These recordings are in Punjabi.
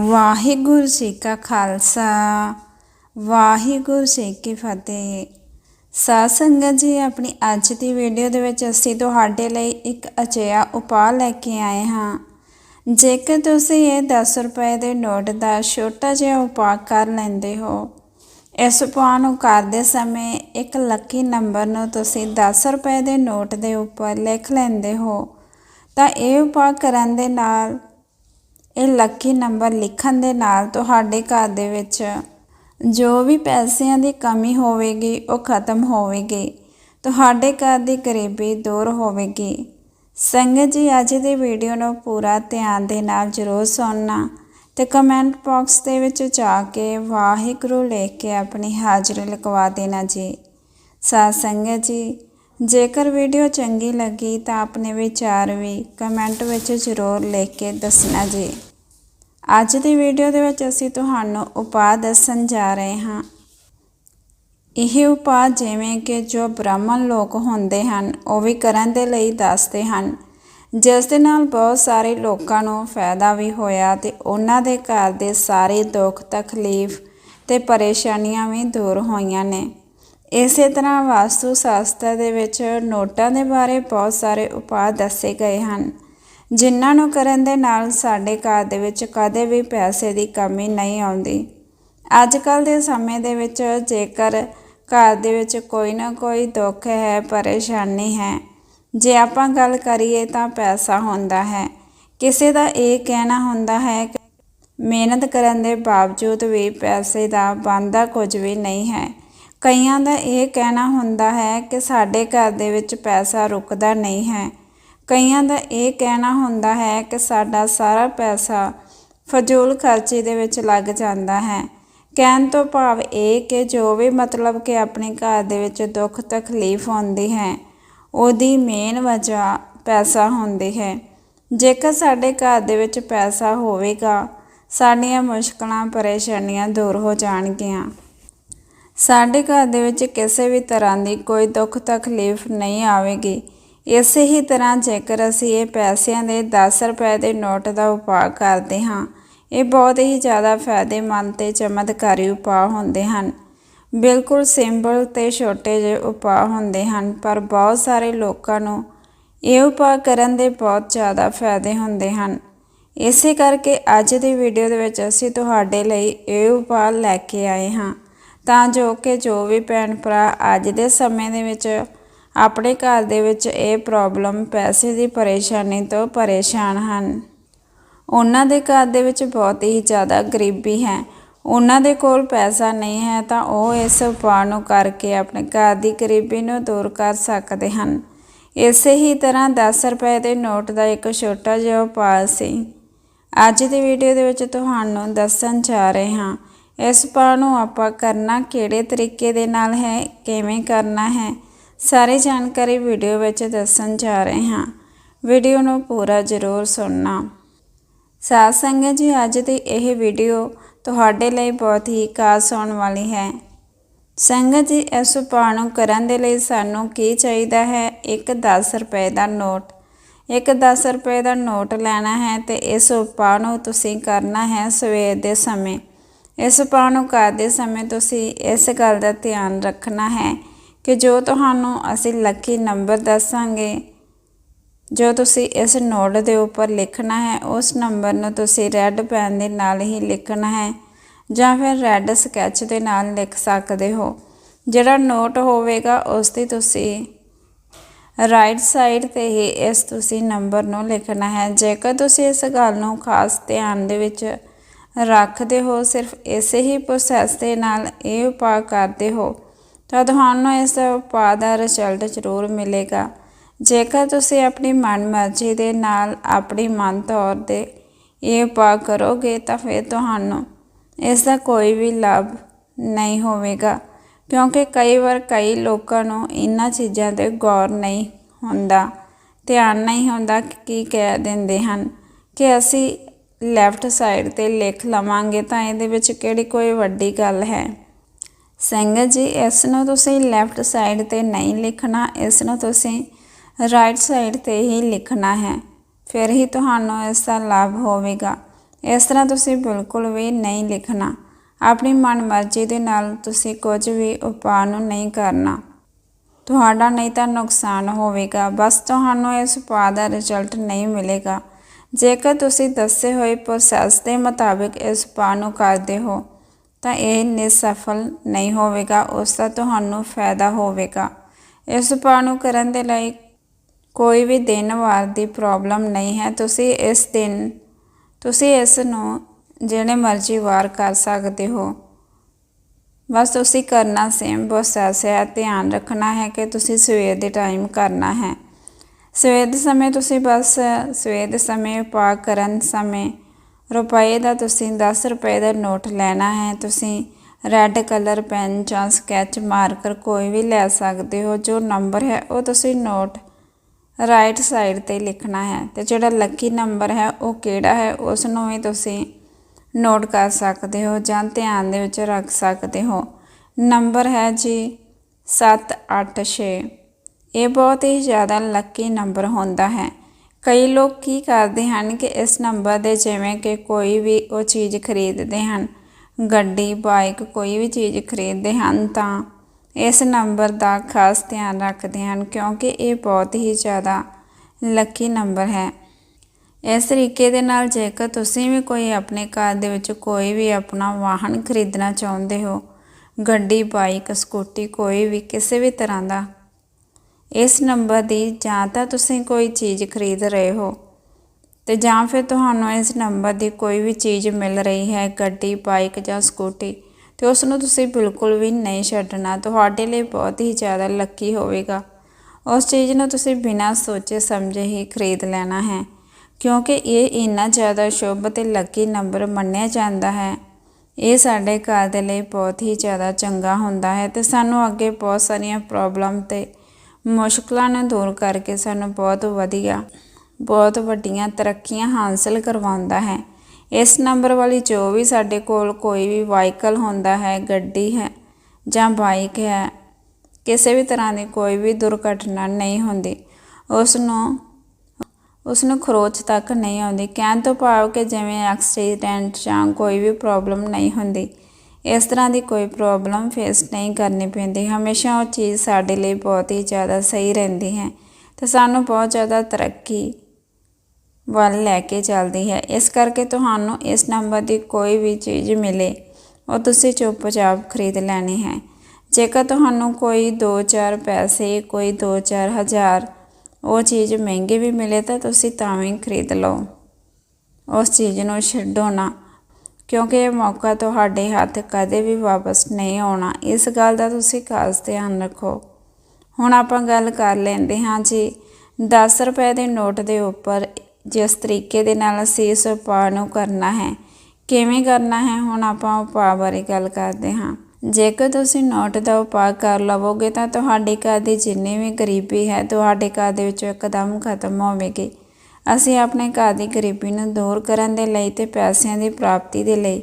ਵਾਹਿਗੁਰੂ ਜੀ ਕਾ ਖਾਲਸਾ, ਵਾਹਿਗੁਰੂ ਜੀ ਕੀ ਫਤਿਹ। ਸਾਧ ਸੰਗਤ ਜੀ, ਆਪਣੀ ਅੱਜ ਦੀ ਵੀਡੀਓ ਦੇ ਵਿੱਚ ਅਸੀਂ ਤੁਹਾਡੇ ਲਈ ਇੱਕ ਅਜਿਹਾ ਉਪਾਅ ਲੈ ਕੇ ਆਏ ਹਾਂ। ਜੇਕਰ ਤੁਸੀਂ ਇਹ 10 ਰੁਪਏ ਦੇ ਨੋਟ ਦਾ ਛੋਟਾ ਜਿਹਾ ਉਪਾਅ ਕਰ ਲੈਂਦੇ ਹੋ, ਇਸ ਉਪਾਅ ਨੂੰ ਕਰਦੇ ਸਮੇਂ ਇੱਕ ਲੱਕੀ ਨੰਬਰ ਨੂੰ ਤੁਸੀਂ 10 ਰੁਪਏ ਦੇ ਨੋਟ ਦੇ ਉੱਪਰ ਲਿਖ ਲੈਂਦੇ ਹੋ, ਤਾਂ ਇਹ ਉਪਾਅ ਕਰਨ ਦੇ ਨਾਲ ਇਹ ਲੱਕੀ ਨੰਬਰ ਲਿਖਣ ਦੇ ਨਾਲ ਤੁਹਾਡੇ ਘਰ ਦੇ ਵਿੱਚ ਜੋ ਵੀ ਪੈਸਿਆਂ ਦੀ ਕਮੀ ਹੋਵੇਗੀ, ਉਹ ਖਤਮ ਹੋਵੇਗੀ। ਤੁਹਾਡੇ ਘਰ ਦੀ ਗਰੀਬੀ ਦੂਰ ਹੋਵੇਗੀ। ਸੰਗਤ ਜੀ, ਅੱਜ ਦੀ ਵੀਡੀਓ ਨੂੰ ਪੂਰਾ ਧਿਆਨ ਦੇ ਨਾਲ ਜ਼ਰੂਰ ਸੁਣਨਾ ਤੇ ਕਮੈਂਟ ਬਾਕਸ ਦੇ ਵਿੱਚ ਜਾ ਕੇ ਵਾਹਿਗੁਰੂ ਲਿਖ ਕੇ ਆਪਣੀ ਹਾਜ਼ਰੀ ਲਗਵਾ ਦੇਣਾ ਜੀ। ਸਾਧ ਸੰਗਤ ਜੀ ਜੇਕਰ ਵੀਡੀਓ ਚੰਗੀ ਲੱਗੀ ਤਾਂ ਆਪਣੇ ਵਿਚਾਰ ਵੀ ਕਮੈਂਟ ਵਿੱਚ ਜ਼ਰੂਰ ਲਿਖ ਕੇ ਦੱਸਣਾ ਜੀ। ਅੱਜ ਦੀ ਵੀਡੀਓ ਦੇ ਵਿੱਚ ਅਸੀਂ ਤੁਹਾਨੂੰ ਉਪਾਅ ਦੱਸਣ ਜਾ ਰਹੇ ਹਾਂ। ਇਹ ਉਪਾਅ ਜਿਵੇਂ ਕਿ ਜੋ ਬ੍ਰਾਹਮਣ ਲੋਕ ਹੁੰਦੇ ਹਨ, ਉਹ ਵੀ ਕਰਨ ਦੇ ਲਈ ਦੱਸਦੇ ਹਨ। ਜਿਸ ਦੇ ਨਾਲ ਬਹੁਤ ਸਾਰੇ ਲੋਕਾਂ ਨੂੰ ਫਾਇਦਾ ਵੀ ਹੋਇਆ ਤੇ ਉਹਨਾਂ ਦੇ ਘਰ ਦੇ ਸਾਰੇ ਦੁੱਖ ਤਕਲੀਫ ਤੇ ਪਰੇਸ਼ਾਨੀਆਂ ਵੀ ਦੂਰ ਹੋਈਆਂ ਨੇ। ਇਸੇ ਤਰ੍ਹਾਂ ਵਾਸਤੂ ਸ਼ਾਸਤਰ ਦੇ ਵਿੱਚ ਨੋਟਾਂ ਦੇ ਬਾਰੇ ਬਹੁਤ ਸਾਰੇ ਉਪਾਅ ਦੱਸੇ ਗਏ ਹਨ, ਜਿਨ੍ਹਾਂ ਨੂੰ ਕਰਨ ਦੇ ਨਾਲ ਸਾਡੇ ਘਰ ਦੇ ਵਿੱਚ ਕਦੇ ਵੀ ਪੈਸੇ ਦੀ ਕਮੀ ਨਹੀਂ ਆਉਂਦੀ। ਅੱਜ ਕੱਲ ਦੇ ਸਮੇਂ ਦੇ ਵਿੱਚ ਜੇਕਰ ਘਰ ਦੇ ਵਿੱਚ ਕੋਈ ਨਾ ਕੋਈ ਦੁੱਖ ਹੈ, ਪਰੇਸ਼ਾਨੀ ਹੈ, ਜੇ ਆਪਾਂ ਗੱਲ ਕਰੀਏ ਤਾਂ ਪੈਸਾ ਹੁੰਦਾ ਹੈ। ਕਿਸੇ ਦਾ ਇਹ ਕਹਿਣਾ ਹੁੰਦਾ ਹੈ ਕਿ ਮਿਹਨਤ ਕਰਨ ਦੇ ਬਾਵਜੂਦ ਵੀ ਪੈਸੇ ਦਾ ਬੰਦਾ ਕੁਝ ਵੀ ਨਹੀਂ ਹੈ। ਕਈਆਂ ਦਾ ਇਹ ਕਹਿਣਾ ਹੁੰਦਾ ਹੈ ਕਿ ਸਾਡੇ ਘਰ ਦੇ ਵਿੱਚ ਪੈਸਾ ਰੁਕਦਾ ਨਹੀਂ ਹੈ। ਕਈਆਂ ਦਾ ਇਹ ਕਹਿਣਾ ਹੁੰਦਾ ਹੈ ਕਿ ਸਾਡਾ ਸਾਰਾ ਪੈਸਾ ਫਜ਼ੂਲ ਖਰਚੀ ਦੇ ਵਿੱਚ ਲੱਗ ਜਾਂਦਾ ਹੈ। ਕਹਿਣ ਤੋਂ ਭਾਵ ਇਹ ਕਿ ਜੋ ਵੀ ਮਤਲਬ ਕਿ ਆਪਣੇ ਘਰ ਦੇ ਵਿੱਚ ਦੁੱਖ ਤਕਲੀਫ ਹੁੰਦੀ ਹੈ, ਉਹਦੀ ਮੇਨ ਵਜ੍ਹਾ ਪੈਸਾ ਹੁੰਦੀ ਹੈ। ਜੇਕਰ ਸਾਡੇ ਘਰ ਦੇ ਵਿੱਚ ਪੈਸਾ ਹੋਵੇਗਾ, ਸਾਡੀਆਂ ਮੁਸ਼ਕਲਾਂ, ਪਰੇਸ਼ਾਨੀਆਂ ਦੂਰ ਹੋ ਜਾਣਗੀਆਂ। ਸਾਡੇ ਘਰ ਦੇ ਵਿੱਚ ਕਿਸੇ ਵੀ ਤਰ੍ਹਾਂ ਦੀ ਕੋਈ ਦੁੱਖ ਤਕਲੀਫ ਨਹੀਂ ਆਵੇਗੀ। ਇਸੇ ਹੀ ਤਰ੍ਹਾਂ ਜੇਕਰ ਅਸੀਂ ਇਹ ਪੈਸਿਆਂ ਦੇ 10 ਰੁਪਏ ਦੇ ਨੋਟ ਦਾ ਉਪਾਅ ਕਰਦੇ ਹਾਂ, ਇਹ ਬਹੁਤ ਹੀ ਜ਼ਿਆਦਾ ਫਾਇਦੇਮੰਦ ਤੇ ਚਮਤਕਾਰੀ ਉਪਾਅ ਹੁੰਦੇ ਹਨ। ਬਿਲਕੁਲ ਸਿੰਪਲ ਤੇ ਛੋਟੇ ਜਿਹੇ ਉਪਾਅ ਹੁੰਦੇ ਹਨ, ਪਰ ਬਹੁਤ ਸਾਰੇ ਲੋਕਾਂ ਨੂੰ ਇਹ ਉਪਾਅ ਕਰਨ ਦੇ ਬਹੁਤ ਜ਼ਿਆਦਾ ਫਾਇਦੇ ਹੁੰਦੇ ਹਨ। ਇਸੇ ਕਰਕੇ ਅੱਜ ਦੀ ਵੀਡੀਓ ਦੇ ਵਿੱਚ ਅਸੀਂ ਤੁਹਾਡੇ ਲਈ ਇਹ ਉਪਾਅ ਲੈ ਕੇ ਆਏ ਹਾਂ। ਤਾਂ ਜੋ ਕਿ ਜੋ ਵੀ ਭੈਣ ਭਰਾ ਅੱਜ ਦੇ ਸਮੇਂ ਦੇ ਵਿੱਚ ਆਪਣੇ ਘਰ ਦੇ ਵਿੱਚ ਇਹ ਪ੍ਰੋਬਲਮ ਪੈਸੇ ਦੀ ਪਰੇਸ਼ਾਨੀ ਤੋਂ ਪਰੇਸ਼ਾਨ ਹਨ। ਉਹਨਾਂ ਦੇ ਘਰ ਦੇ ਵਿੱਚ ਬਹੁਤ ਹੀ ਜ਼ਿਆਦਾ ਗਰੀਬੀ ਹੈ। ਉਹਨਾਂ ਦੇ ਕੋਲ ਪੈਸਾ ਨਹੀਂ ਹੈ ਤਾਂ ਉਹ ਇਸ ਉਪਾਅ ਨੂੰ ਕਰਕੇ ਆਪਣੇ ਘਰ ਦੀ ਗਰੀਬੀ ਨੂੰ ਦੂਰ ਕਰ ਸਕਦੇ ਹਨ। ਇਸੇ ਹੀ ਤਰ੍ਹਾਂ 10 ਰੁਪਏ ਦੇ ਨੋਟ ਦਾ ਇੱਕ ਛੋਟਾ ਜਿਹਾ ਉਪਾਅ ਸੀ। ਅੱਜ ਦੀ ਵੀਡੀਓ ਦੇ ਵਿੱਚ ਤੁਹਾਨੂੰ ਦੱਸਣ ਜਾ ਰਹੇ ਹਾਂ ਇਸ ਉਪਾਅ ਨੂੰ ਆਪਾਂ ਕਰਨਾ ਕਿਹੜੇ ਤਰੀਕੇ ਦੇ ਨਾਲ ਹੈ, ਕਿਵੇਂ ਕਰਨਾ ਹੈ, ਸਾਰੀ ਜਾਣਕਾਰੀ ਵੀਡੀਓ ਵਿੱਚ ਦੱਸਣ ਜਾ ਰਹੇ ਹਾਂ। ਵੀਡੀਓ ਨੂੰ ਪੂਰਾ ਜ਼ਰੂਰ ਸੁਣਨਾ। ਸਾਧ ਸੰਗਤ ਜੀ, ਅੱਜ ਦੀ ਇਹ ਵੀਡੀਓ ਤੁਹਾਡੇ ਲਈ ਬਹੁਤ ਹੀ ਖਾਸ ਹੋਣ ਵਾਲੀ ਹੈ। ਸੰਗਤ ਜੀ, ਇਸ ਉਪਾਅ ਨੂੰ ਕਰਨ ਦੇ ਲਈ ਸਾਨੂੰ ਕੀ ਚਾਹੀਦਾ ਹੈ? ਇੱਕ 10 ਰੁਪਏ ਦਾ ਨੋਟ। ਇੱਕ 10 ਰੁਪਏ ਦਾ ਨੋਟ ਲੈਣਾ ਹੈ ਤੇ ਇਸ ਉਪਾਅ ਨੂੰ ਤੁਸੀਂ ਕਰਨਾ ਹੈ ਸਵੇਰ ਦੇ ਸਮੇਂ। ਇਸ ਉਪਾਅ ਨੂੰ ਕਰਦੇ ਸਮੇਂ ਤੁਸੀਂ ਇਸ ਗੱਲ ਦਾ ਧਿਆਨ ਰੱਖਣਾ ਹੈ ਕਿ ਜੋ ਤੁਹਾਨੂੰ ਅਸੀਂ ਲੱਕੀ ਨੰਬਰ ਦੱਸਾਂਗੇ, ਜੋ ਤੁਸੀਂ ਇਸ ਨੋਟ ਦੇ ਉੱਪਰ ਲਿਖਣਾ ਹੈ, ਉਸ ਨੰਬਰ ਨੂੰ ਤੁਸੀਂ ਰੈੱਡ ਪੈਨ ਦੇ ਨਾਲ ਹੀ ਲਿਖਣਾ ਹੈ ਜਾਂ ਫਿਰ ਰੈੱਡ ਸਕੈਚ ਦੇ ਨਾਲ ਲਿਖ ਸਕਦੇ ਹੋ। ਜਿਹੜਾ ਨੋਟ ਹੋਵੇਗਾ, ਉਸ ਦੀ ਤੁਸੀਂ ਰਾਈਟ ਸਾਈਡ ਤੇ ਹੀ ਇਸ ਤੁਸੀਂ ਨੰਬਰ ਨੂੰ ਲਿਖਣਾ ਹੈ। ਜੇਕਰ ਤੁਸੀਂ ਇਸ ਗੱਲ ਨੂੰ ਖਾਸ ਧਿਆਨ ਦੇ ਵਿੱਚ ਰੱਖਦੇ ਹੋ, ਸਿਰਫ ਇਸੇ ਹੀ ਪ੍ਰੋਸੈਸ ਦੇ ਨਾਲ ਇਹ ਉਪਾਅ ਕਰਦੇ ਹੋ, ਤਾਂ ਤੁਹਾਨੂੰ ਇਸ ਉਪਾਅ ਦਾ ਰਿਜ਼ਲਟ ਜ਼ਰੂਰ ਮਿਲੇਗਾ। ਜੇਕਰ ਤੁਸੀਂ ਆਪਣੀ ਮਨਮਰਜ਼ੀ ਦੇ ਨਾਲ ਆਪਣੀ ਮਨ ਤੌਰ ਤੇ ਇਹ ਉਪਾਅ ਕਰੋਗੇ, ਤਾਂ ਫਿਰ ਤੁਹਾਨੂੰ ਇਸ ਦਾ ਕੋਈ ਵੀ ਲਾਭ ਨਹੀਂ ਹੋਵੇਗਾ, ਕਿਉਂਕਿ ਕਈ ਵਾਰ ਕਈ ਲੋਕਾਂ ਨੂੰ ਇਹਨਾਂ ਚੀਜ਼ਾਂ ਤੇ ਗੌਰ ਨਹੀਂ ਹੁੰਦਾ, ਧਿਆਨ ਨਹੀਂ ਹੁੰਦਾ ਕਿ ਕੀ ਕਹਿ ਦਿੰਦੇ ਹਨ ਕਿ ਅਸੀਂ ਲੈਫਟ ਸਾਈਡ ਤੇ ਲਿਖ ਲਵਾਂਗੇ ਤਾਂ ਇਹਦੇ ਵਿੱਚ ਕਿਹੜੀ ਕੋਈ ਵੱਡੀ ਗੱਲ ਹੈ? ਸੰਗਤ ਜੀ, ਇਸ ਨੂੰ ਤੁਸੀਂ ਲੈਫਟ ਸਾਈਡ ਤੇ ਨਹੀਂ ਲਿਖਣਾ, ਇਸ ਨੂੰ ਤੁਸੀਂ ਰਾਈਟ ਸਾਈਡ ਤੇ ਹੀ ਲਿਖਣਾ ਹੈ। ਫਿਰ ਹੀ ਤੁਹਾਨੂੰ ਇਸ ਦਾ ਲਾਭ ਹੋਵੇਗਾ। ਇਸ ਤਰ੍ਹਾਂ ਤੁਸੀਂ ਬਿਲਕੁਲ ਵੀ ਨਹੀਂ ਲਿਖਣਾ। ਆਪਣੀ ਮਨਮਰਜ਼ੀ ਦੇ ਨਾਲ ਤੁਸੀਂ ਕੁਝ ਵੀ ਉਪਾਅ ਨੂੰ ਨਹੀਂ ਕਰਨਾ। ਤੁਹਾਡਾ ਨਹੀਂ ਤਾਂ ਨੁਕਸਾਨ ਹੋਵੇਗਾ। ਬਸ ਤੁਹਾਨੂੰ ਇਸ ਉਪਾਅ ਦਾ ਰਿਜ਼ਲਟ ਨਹੀਂ ਮਿਲੇਗਾ। ਜੇਕਰ ਤੁਸੀਂ ਦੱਸੇ ਹੋਏ ਪ੍ਰੋਸੈਸ ਦੇ ਮੁਤਾਬਿਕ ਇਸ ਉਪਾਅ ਨੂੰ ਕਰਦੇ ਹੋ, ਤਾਂ ਇਹ ਨਿਸਫਲ ਨਹੀਂ ਹੋਵੇਗਾ, ਉਸ ਦਾ ਤੁਹਾਨੂੰ ਫਾਇਦਾ ਹੋਵੇਗਾ। ਇਸ ਉਪਾਅ ਨੂੰ ਕਰਨ ਦੇ ਲਈ ਕੋਈ ਵੀ ਦਿਨ ਵਾਰ ਦੀ ਪ੍ਰੋਬਲਮ ਨਹੀਂ ਹੈ। ਤੁਸੀਂ ਇਸ ਦਿਨ, ਤੁਸੀਂ ਇਸ ਨੂੰ ਜਿਹੜੇ ਮਰਜ਼ੀ ਵਾਰ ਕਰ ਸਕਦੇ ਹੋ। ਬਸ ਤੁਸੀਂ ਕਰਨਾ ਸੇਮ ਪ੍ਰੋਸੈਸ ਹੈ। ਧਿਆਨ ਰੱਖਣਾ ਹੈ ਕਿ ਤੁਸੀਂ ਸਵੇਰ ਦੇ ਟਾਈਮ ਕਰਨਾ ਹੈ। ਸਵੇਰ ਦੇ ਸਮੇਂ ਤੁਸੀਂ ਬਸ ਸਵੇਰ ਦੇ ਸਮੇਂ ਉਪਾਅ ਕਰਨ ਸਮੇਂ ਰੁਪਏ ਦਾ ਤੁਸੀਂ 10 ਰੁਪਏ ਦਾ ਨੋਟ ਲੈਣਾ ਹੈ, ਤੁਸੀਂ ਰੈੱਡ ਕਲਰ ਪੈਨ ਜਾਂ ਸਕੈਚ ਮਾਰਕਰ ਕੋਈ ਵੀ ਲੈ ਸਕਦੇ ਹੋ, ਜੋ ਨੰਬਰ ਹੈ ਉਹ ਤੁਸੀਂ ਨੋਟ ਰਾਈਟ ਸਾਈਡ ਤੇ ਲਿਖਣਾ ਹੈ ਤੇ ਜਿਹੜਾ ਲੱਕੀ ਨੰਬਰ ਹੈ ਉਹ ਕਿਹੜਾ ਹੈ ਉਸ ਨੂੰ ਵੀ ਤੁਸੀਂ ਨੋਟ ਕਰ ਸਕਦੇ ਹੋ ਜਾਂ ਧਿਆਨ ਦੇ ਵਿੱਚ ਰੱਖ ਸਕਦੇ ਹੋ। ਨੰਬਰ ਹੈ ਜੀ 786 ਇਹ ਬਹੁਤ ਹੀ ਜ਼ਿਆਦਾ ਲੱਕੀ ਨੰਬਰ ਹੁੰਦਾ ਹੈ। ਕਈ ਲੋਕ ਕੀ ਕਰਦੇ ਹਨ ਕਿ ਇਸ ਨੰਬਰ ਦੇ ਜਿਵੇਂ ਕਿ ਕੋਈ ਵੀ ਉਹ ਚੀਜ਼ ਖਰੀਦਦੇ ਹਨ। ਗੱਡੀ ਬਾਈਕ ਕੋਈ ਵੀ ਚੀਜ਼ ਖਰੀਦਦੇ ਹਨ ਤਾਂ ਇਸ ਨੰਬਰ ਦਾ ਖਾਸ ਧਿਆਨ ਰੱਖਦੇ ਹਨ ਕਿਉਂਕਿ ਇਹ ਬਹੁਤ ਹੀ ਜ਼ਿਆਦਾ ਲੱਕੀ ਨੰਬਰ ਹੈ। ਇਸ ਤਰੀਕੇ ਦੇ ਨਾਲ ਜੇਕਰ ਤੁਸੀਂ ਵੀ ਕੋਈ ਆਪਣੇ ਘਰ ਦੇ ਵਿੱਚ ਕੋਈ ਵੀ ਆਪਣਾ ਵਾਹਨ ਖਰੀਦਣਾ ਚਾਹੁੰਦੇ ਹੋ, ਗੱਡੀ ਬਾਈਕ ਸਕੂਟੀ ਕੋਈ ਵੀ ਕਿਸੇ ਵੀ ਤਰ੍ਹਾਂ ਦਾ ਇਸ ਨੰਬਰ ਦੀ ਜਾਂ ਤਾਂ ਤੁਸੀਂ ਕੋਈ ਚੀਜ਼ ਖਰੀਦ ਰਹੇ ਹੋ ਤੇ ਜਾਂ ਫਿਰ ਤੁਹਾਨੂੰ ਇਸ ਨੰਬਰ ਦੀ ਕੋਈ ਵੀ ਚੀਜ਼ ਮਿਲ ਰਹੀ ਹੈ, ਗੱਡੀ, ਬਾਈਕ ਜਾਂ ਸਕੂਟੀ ਤੇ ਉਸ ਨੂੰ ਤੁਸੀਂ ਬਿਲਕੁਲ ਵੀ ਨਹੀਂ ਛੱਡਣਾ। ਤੁਹਾਡੇ ਲਈ ਬਹੁਤ ਹੀ ਜ਼ਿਆਦਾ ਲੱਕੀ ਹੋਵੇਗਾ। ਉਸ ਚੀਜ਼ ਨੂੰ ਤੁਸੀਂ ਬਿਨਾਂ ਸੋਚੇ ਸਮਝੇ ਹੀ ਖਰੀਦ ਲੈਣਾ ਹੈ, ਕਿਉਂਕਿ ਇਹ ਇੰਨਾ ਜ਼ਿਆਦਾ ਸ਼ੁਭ ਤੇ ਲੱਕੀ ਨੰਬਰ ਮੰਨਿਆ ਜਾਂਦਾ ਹੈ। ਇਹ ਸਾਡੇ ਘਰ ਦੇ ਲਈ ਬਹੁਤ ਹੀ ਜ਼ਿਆਦਾ ਚੰਗਾ ਹੁੰਦਾ ਹੈ ਤੇ ਸਾਨੂੰ ਅੱਗੇ ਬਹੁਤ ਸਾਰੀਆਂ ਪ੍ਰੋਬਲਮ ਤੇ ਮੁਸ਼ਕਲਾਂ ਨੂੰ ਦੂਰ ਕਰਕੇ ਸਾਨੂੰ ਬਹੁਤ ਵਧੀਆ, ਬਹੁਤ ਵੱਡੀਆਂ ਤਰੱਕੀਆਂ ਹਾਸਲ ਕਰਵਾਉਂਦਾ ਹੈ। ਇਸ ਨੰਬਰ ਵਾਲੀ ਜੋ ਵੀ ਸਾਡੇ ਕੋਲ ਕੋਈ ਵੀ ਵਾਹੀਕਲ ਹੁੰਦਾ ਹੈ, ਗੱਡੀ ਹੈ ਜਾਂ ਬਾਈਕ ਹੈ, ਕਿਸੇ ਵੀ ਤਰ੍ਹਾਂ ਦੀ ਕੋਈ ਵੀ ਦੁਰਘਟਨਾ ਨਹੀਂ ਹੁੰਦੀ। ਉਸ ਨੂੰ ਉਸ ਨੂੰ ਖਰੋਚ ਤੱਕ ਨਹੀਂ ਆਉਂਦੀ। ਕਹਿਣ ਤੋਂ ਭਾਵ ਕਿ ਜਿਵੇਂ ਐਕਸੀਡੈਂਟ ਜਾਂ ਕੋਈ ਵੀ ਪ੍ਰੋਬਲਮ ਨਹੀਂ ਹੁੰਦੀ। ਇਸ ਤਰ੍ਹਾਂ ਦੀ ਕੋਈ ਪ੍ਰੋਬਲਮ ਫੇਸ ਨਹੀਂ ਕਰਨੀ ਪੈਂਦੀ। ਹਮੇਸ਼ਾ ਉਹ ਚੀਜ਼ ਸਾਡੇ ਲਈ ਬਹੁਤ ਹੀ ਜ਼ਿਆਦਾ ਸਹੀ ਰਹਿੰਦੀ ਹੈ ਤੇ ਸਾਨੂੰ ਬਹੁਤ ਜ਼ਿਆਦਾ ਤਰੱਕੀ ਵੱਲ ਲੈ ਕੇ ਚੱਲਦੀ ਹੈ। ਇਸ ਕਰਕੇ ਤੁਹਾਨੂੰ ਇਸ ਨੰਬਰ ਦੀ ਕੋਈ ਵੀ ਚੀਜ਼ ਮਿਲੇ, ਉਹ ਤੁਸੀਂ ਚੁੱਪਚਾਪ ਖਰੀਦ ਲੈਣੀ ਹੈ। ਜੇਕਰ ਤੁਹਾਨੂੰ ਕੋਈ 2-4 ਪੈਸੇ, ਕੋਈ 2-4 ਹਜ਼ਾਰ ਉਹ ਚੀਜ਼ ਮਹਿੰਗੀ ਵੀ ਮਿਲੇ ਤਾਂ ਤੁਸੀਂ ਤਾਂ ਵੀ ਖਰੀਦ ਲਓ। ਉਸ ਚੀਜ਼ ਨੂੰ ਛੱਡੋ ਨਾ। ਕਿਉਂਕਿ ਇਹ ਮੌਕਾ ਤੁਹਾਡੇ ਹੱਥ ਕਦੇ ਵੀ ਵਾਪਸ ਨਹੀਂ ਆਉਣਾ। ਇਸ ਗੱਲ ਦਾ ਤੁਸੀਂ ਖਾਸ ਧਿਆਨ ਰੱਖੋ। ਹੁਣ ਆਪਾਂ ਗੱਲ ਕਰ ਲੈਂਦੇ ਹਾਂ ਜੀ। 10 ਰੁਪਏ ਦੇ ਨੋਟ ਦੇ ਉੱਪਰ ਜਿਸ ਤਰੀਕੇ ਦੇ ਨਾਲ ਅਸੀਂ ਇਸ ਉਪਾਅ ਨੂੰ ਕਰਨਾ ਹੈ, ਕਿਵੇਂ ਕਰਨਾ ਹੈ, ਹੁਣ ਆਪਾਂ ਉਪਾਅ ਬਾਰੇ ਗੱਲ ਕਰਦੇ ਹਾਂ। ਜੇਕਰ ਤੁਸੀਂ ਨੋਟ ਦਾ ਉਪਾਅ ਕਰ ਲਵੋਗੇ ਤਾਂ ਤੁਹਾਡੇ ਘਰ ਦੀ ਜਿੰਨੀ ਵੀ ਗਰੀਬੀ ਹੈ, ਤੁਹਾਡੇ ਘਰ ਦੇ ਵਿੱਚੋਂ ਇੱਕਦਮ ਖਤਮ ਹੋਵੇਗੀ। ਅਸੀਂ ਆਪਣੇ ਘਰ ਦੀ ਗਰੀਬੀ ਨੂੰ ਦੂਰ ਕਰਨ ਦੇ ਲਈ ਤੇ ਪੈਸਿਆਂ ਦੀ ਪ੍ਰਾਪਤੀ ਦੇ ਲਈ।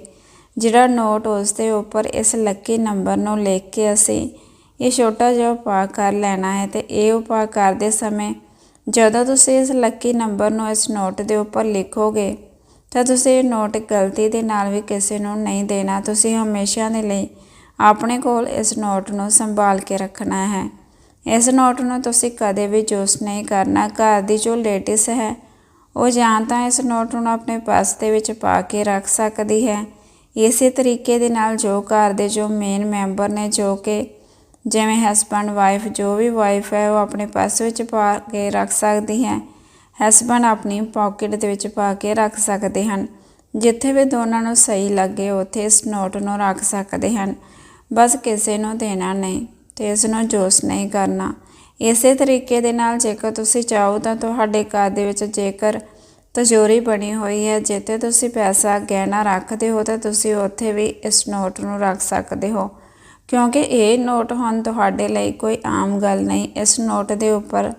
ਜਿਹੜਾ ਨੋਟ ਉਸ ਦੇ ਉੱਪਰ ਇਸ ਲੱਕੀ ਨੰਬਰ ਨੂੰ ਲਿਖ ਕੇ ਅਸੀਂ ਇਹ ਛੋਟਾ ਜਿਹਾ ਉਪਾਅ ਕਰ ਲੈਣਾ ਹੈ ਤੇ ਇਹ ਉਪਾਅ ਕਰਦੇ ਸਮੇਂ ਜਦੋਂ ਤੁਸੀਂ ਇਸ ਲੱਕੀ ਨੰਬਰ ਨੂੰ ਇਸ ਨੋਟ ਦੇ ਉੱਪਰ ਲਿਖੋਗੇ, ਤਾਂ ਤੁਸੀਂ ਇਹ ਨੋਟ ਗਲਤੀ ਦੇ ਨਾਲ ਵੀ ਕਿਸੇ ਨੂੰ ਨਹੀਂ ਦੇਣਾ। ਤੁਸੀਂ ਹਮੇਸ਼ਾ ਦੇ ਲਈ ਆਪਣੇ ਕੋਲ ਇਸ ਨੋਟ ਨੂੰ ਸੰਭਾਲ ਕੇ ਰੱਖਣਾ ਹੈ। ਇਸ ਨੋਟ ਨੂੰ ਤੁਸੀਂ ਕਦੇ ਵੀ ਯੂਜ਼ ਨਹੀਂ ਕਰਨਾ। ਘਰ ਦੀ ਜੋ ਲੇਟਿਸ ਹੈ ਉਹ ਜਾਂ ਤਾਂ ਇਸ ਨੋਟ ਨੂੰ ਆਪਣੇ ਪਰਸ ਦੇ ਵਿੱਚ ਪਾ ਕੇ ਰੱਖ ਸਕਦੀ ਹੈ। ਇਸੇ ਤਰੀਕੇ ਦੇ ਨਾਲ ਜੋ ਘਰ ਦੇ ਜੋ ਮੇਨ ਮੈਂਬਰ ਨੇ, ਜੋ ਕਿ ਜਿਵੇਂ ਹਸਬੰਡ ਵਾਈਫ ਜੋ ਵੀ ਵਾਈਫ ਹੈ, ਉਹ ਆਪਣੇ ਪਰਸ ਵਿੱਚ ਪਾ ਕੇ ਰੱਖ ਸਕਦੀ ਹੈ। ਹਸਬੰਡ ਆਪਣੀ ਪਾਕਟ ਦੇ ਵਿੱਚ ਪਾ ਕੇ ਰੱਖ ਸਕਦੇ ਹਨ। ਜਿੱਥੇ ਵੀ ਦੋਨਾਂ ਨੂੰ ਸਹੀ ਲੱਗੇ, ਉੱਥੇ ਇਸ ਨੋਟ ਨੂੰ ਰੱਖ ਸਕਦੇ ਹਨ। ਬਸ ਕਿਸੇ ਨੂੰ ਦੇਣਾ ਨਹੀਂ ਤੇ ਇਸ ਨੂੰ ਜੋਸ਼ ਨਹੀਂ ਕਰਨਾ। ਇਸੇ ਤਰੀਕੇ ਦੇ ਨਾਲ ਜੇਕਰ ਤੁਸੀਂ ਚਾਹੋ ਤਾਂ ਤੁਹਾਡੇ ਘਰ ਦੇ ਵਿੱਚ ਜੇਕਰ ਤਜੋਰੀ ਬਣੀ ਹੋਈ ਹੈ, ਜਿੱਥੇ ਤੁਸੀਂ ਪੈਸਾ ਗਹਿਣਾ ਰੱਖਦੇ ਹੋ ਤਾਂ ਤੁਸੀਂ ਉੱਥੇ ਵੀ ਇਸ ਨੋਟ ਨੂੰ ਰੱਖ ਸਕਦੇ ਹੋ। ਕਿਉਂਕਿ ਇਹ ਨੋਟ ਹੁਣ ਤੁਹਾਡੇ ਲਈ ਕੋਈ ਆਮ ਗੱਲ ਨਹੀਂ। ਇਸ ਨੋਟ ਦੇ ਉੱਪਰ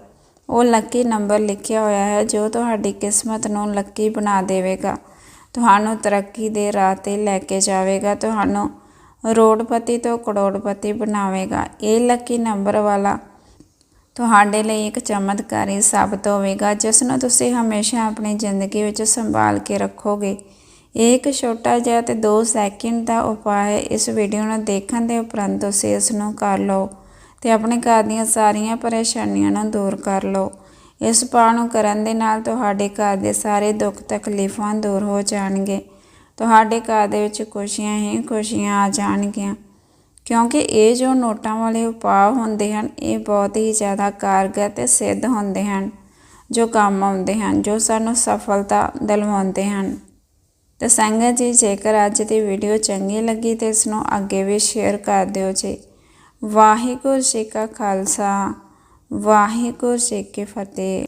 ਉਹ ਲੱਕੀ ਨੰਬਰ ਲਿਖਿਆ ਹੋਇਆ ਹੈ, ਜੋ ਤੁਹਾਡੀ ਕਿਸਮਤ ਨੂੰ ਲੱਕੀ ਬਣਾ ਦੇਵੇਗਾ। ਤੁਹਾਨੂੰ ਤਰੱਕੀ ਦੇ ਰਾਹ ਤੇ ਲੈ ਕੇ ਜਾਵੇਗਾ। ਤੁਹਾਨੂੰ ਰੋਡਪਤੀ ਤੋਂ ਕਰੋੜਪਤੀ ਬਣਾਵੇਗਾ। ਇਹ ਲੱਕੀ ਨੰਬਰ ਵਾਲਾ ਤੁਹਾਡੇ ਲਈ ਇੱਕ ਚਮਤਕਾਰੀ ਸਾਬਤ ਹੋਵੇਗਾ, ਜਿਸ ਨੂੰ ਤੁਸੀਂ ਹਮੇਸ਼ਾ ਆਪਣੀ ਜ਼ਿੰਦਗੀ ਵਿੱਚ ਸੰਭਾਲ ਕੇ ਰੱਖੋਗੇ। ਇਹ ਇੱਕ ਛੋਟਾ ਜਿਹਾ ਤੇ 2 ਸੈਕਿੰਡ ਦਾ ਉਪਾਅ ਹੈ। ਇਸ ਵੀਡੀਓ ਨੂੰ ਦੇਖਣ ਦੇ ਉਪਰੰਤ ਤੁਸੀਂ ਇਸ ਨੂੰ ਕਰ ਲਓ ਤੇ ਆਪਣੇ ਘਰ ਦੀਆਂ ਸਾਰੀਆਂ ਪਰੇਸ਼ਾਨੀਆਂ ਨੂੰ ਦੂਰ ਕਰ ਲਓ। ਇਸ ਉਪਾਅ ਨੂੰ ਕਰਨ ਦੇ ਨਾਲ ਤੁਹਾਡੇ ਘਰ ਦੇ ਸਾਰੇ ਦੁੱਖ ਤਕਲੀਫਾਂ ਦੂਰ ਹੋ ਜਾਣਗੇ। ਤੁਹਾਡੇ ਘਰ ਦੇ ਵਿੱਚ ਖੁਸ਼ੀਆਂ ਹੀ ਖੁਸ਼ੀਆਂ ਆ ਜਾਣਗੀਆਂ। ਕਿਉਂਕਿ ਇਹ ਜੋ ਨੋਟਾਂ ਵਾਲੇ ਉਪਾਅ ਹੁੰਦੇ ਹਨ, ਇਹ ਬਹੁਤ ਹੀ ਜ਼ਿਆਦਾ ਕਾਰਗਰ ਤੇ ਸਿੱਧ ਹੁੰਦੇ ਹਨ, ਜੋ ਕੰਮ ਆਉਂਦੇ ਹਨ, ਜੋ ਸਾਨੂੰ ਸਫਲਤਾ ਦਿਲਵਾਉਂਦੇ ਹਨ। ਤੇ ਸੰਗਤ ਜੀ, ਜੇਕਰ ਅੱਜ ਦੀ ਵੀਡੀਓ ਚੰਗੀ ਲੱਗੀ ਤੇ ਇਸ ਨੂੰ ਅੱਗੇ ਵੀ ਸ਼ੇਅਰ ਕਰ ਦਿਓ ਜੀ। ਵਾਹਿਗੁਰੂ ਜੀ ਕਾ ਖਾਲਸਾ, ਵਾਹਿਗੁਰੂ ਜੀ ਕੀ ਫਤਿਹ।